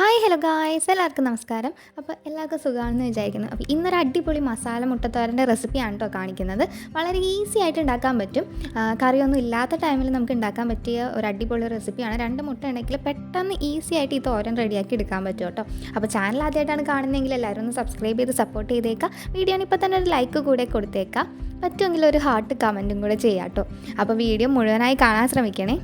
Hi hello guys എല്ലാവർക്കും നമസ്കാരം. അപ്പോൾ എല്ലാവർക്കും സുഖമാണെന്ന് വിചാരിക്കുന്നു. അപ്പോൾ ഇന്നൊരു അടിപൊളി മസാല മുട്ടത്തോരന്റെ റെസിപ്പിയാണ് കേട്ടോ കാണിക്കുന്നത്. വളരെ ഈസി ആയിട്ട് ഉണ്ടാക്കാൻ പറ്റും. കറിയൊന്നും ഇല്ലാത്ത ടൈമിൽ നമുക്ക് ഉണ്ടാക്കാൻ പറ്റിയ ഒരു അടിപൊളി റെസിപ്പിയാണ്. രണ്ട് മുട്ട ഉണ്ടെങ്കിൽ പെട്ടെന്ന് ഈസി ആയിട്ട് ഈ തോരൻ റെഡിയാക്കി എടുക്കാൻ പറ്റും കേട്ടോ. അപ്പോൾ ചാനൽ ആദ്യമായിട്ടാണ് കാണുന്നതെങ്കിൽ എല്ലാവരും ഒന്ന് സബ്സ്ക്രൈബ് ചെയ്ത് സപ്പോർട്ട് ചെയ്തേക്കാം. വീഡിയോന് ഇപ്പോൾ തന്നെ ഒരു ലൈക്ക് കൂടെ കൊടുത്തേക്കാം. പറ്റുമെങ്കിൽ ഒരു ഹാർട്ട് കമന്റും കൂടെ ചെയ്യാം കേട്ടോ. അപ്പോൾ വീഡിയോ മുഴുവനായി കാണാൻ ശ്രമിക്കണേ.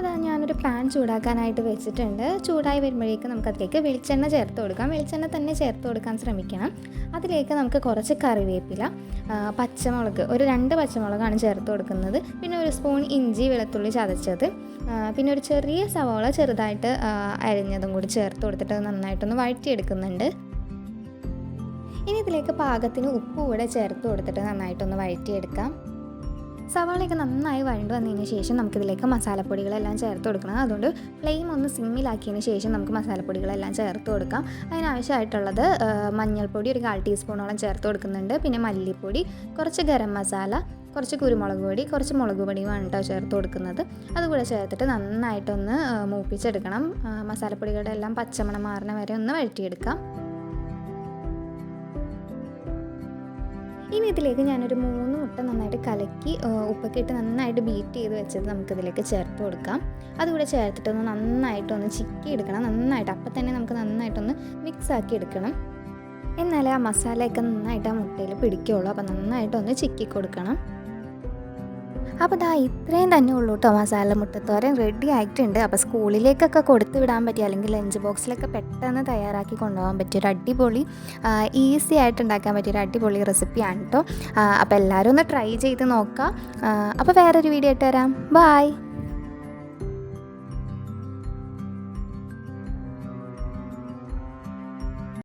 അപ്പോൾ ഞാനൊരു പാൻ ചൂടാക്കാനായിട്ട് വെച്ചിട്ടുണ്ട്. ചൂടായി വരുമ്പോഴേക്ക് നമുക്കതിലേക്ക് വെളിച്ചെണ്ണ ചേർത്ത് കൊടുക്കാം. വെളിച്ചെണ്ണ തന്നെ ചേർത്ത് കൊടുക്കാൻ ശ്രമിക്കണം. അതിലേക്ക് നമുക്ക് കുറച്ച് കറിവേപ്പില പച്ചമുളക് ഒരു രണ്ട് പച്ചമുളകാണ് ചേർത്ത് കൊടുക്കുന്നത്. പിന്നെ ഒരു സ്പൂൺ ഇഞ്ചി വെളുത്തുള്ളി ചതച്ചത്. പിന്നെ ഒരു ചെറിയ സവോള ചെറുതായിട്ട് അരിഞ്ഞതും കൂടി ചേർത്ത് കൊടുത്തിട്ട് നന്നായിട്ടൊന്ന് വഴറ്റിയെടുക്കുന്നുണ്ട്. ഇനി ഇതിലേക്ക് പാകത്തിന് ഉപ്പ് കൂടെ ചേർത്ത് കൊടുത്തിട്ട് നന്നായിട്ടൊന്ന് വഴറ്റിയെടുക്കാം. സവാളയൊക്കെ നന്നായി വഴണ്ട് വന്നതിന് ശേഷം നമുക്കിതിലേക്ക് മസാലപ്പൊടികളെല്ലാം ചേർത്ത് കൊടുക്കണം. അതുകൊണ്ട് ഫ്ലെയിം ഒന്ന് സിമ്മിലാക്കിയതിന് ശേഷം നമുക്ക് മസാലപ്പൊടികളെല്ലാം ചേർത്ത് കൊടുക്കാം. അതിനാവശ്യമായിട്ടുള്ളത് മഞ്ഞൾപ്പൊടി ഒരു കാൽ ടീസ്പൂണോളം ചേർത്ത് കൊടുക്കുന്നുണ്ട്. പിന്നെ മല്ലിപ്പൊടി കുറച്ച് ഗരം മസാല കുറച്ച് കുരുമുളക് പൊടി കുറച്ച് മുളക് പൊടിയുമാണ് കേട്ടോ ചേർത്ത് കൊടുക്കുന്നത്. അതുകൂടെ ചേർത്തിട്ട് നന്നായിട്ടൊന്ന് മൂപ്പിച്ചെടുക്കണം. മസാലപ്പൊടികളുടെ എല്ലാം പച്ചമണം മാറുന്ന വരെ ഒന്ന് വഴറ്റിയെടുക്കാം. ഇനി ഇതിലേക്ക് ഞാനൊരു മൂന്ന് മുട്ട നന്നായിട്ട് കലക്കി ഉപ്പൊക്കെ നന്നായിട്ട് ബീറ്റ് ചെയ്ത് വെച്ചത് നമുക്കിതിലേക്ക് ചേർത്ത് കൊടുക്കാം. അതുകൂടെ ചേർത്തിട്ടൊന്ന് നന്നായിട്ടൊന്ന് ചിക്കി എടുക്കണം നന്നായിട്ട്. അപ്പം തന്നെ നമുക്ക് നന്നായിട്ടൊന്ന് മിക്സ് ആക്കി എടുക്കണം. എന്നാലേ ആ മസാലയൊക്കെ നന്നായിട്ട് ആ മുട്ടയിൽ പിടിക്കുകയുള്ളൂ അപ്പോൾ നന്നായിട്ടൊന്ന് ചിക്കി കൊടുക്കണം. അപ്പോൾ ദാ ഇത്രയും തന്നെ ഉള്ളൂ കേട്ടോ മസാല മുട്ടത്തോരൻ റെഡി ആയിട്ടുണ്ട്. അപ്പോൾ സ്കൂളിലേക്കൊക്കെ കൊടുത്തു വിടാൻ പറ്റിയ അല്ലെങ്കിൽ ലഞ്ച് ബോക്സിലൊക്കെ പെട്ടെന്ന് തയ്യാറാക്കി കൊണ്ടുപോകാൻ പറ്റിയ ഒരു അടിപൊളി ഈസി ആയിട്ട് ഉണ്ടാക്കാൻ പറ്റിയ ഒരു അടിപൊളി റെസിപ്പിയാണ് കേട്ടോ അപ്പോൾ എല്ലാവരും ഒന്ന് ട്രൈ ചെയ്ത് നോക്കാം. അപ്പോൾ വേറൊരു വീഡിയോ ആയിട്ട് വരാം. ബായ്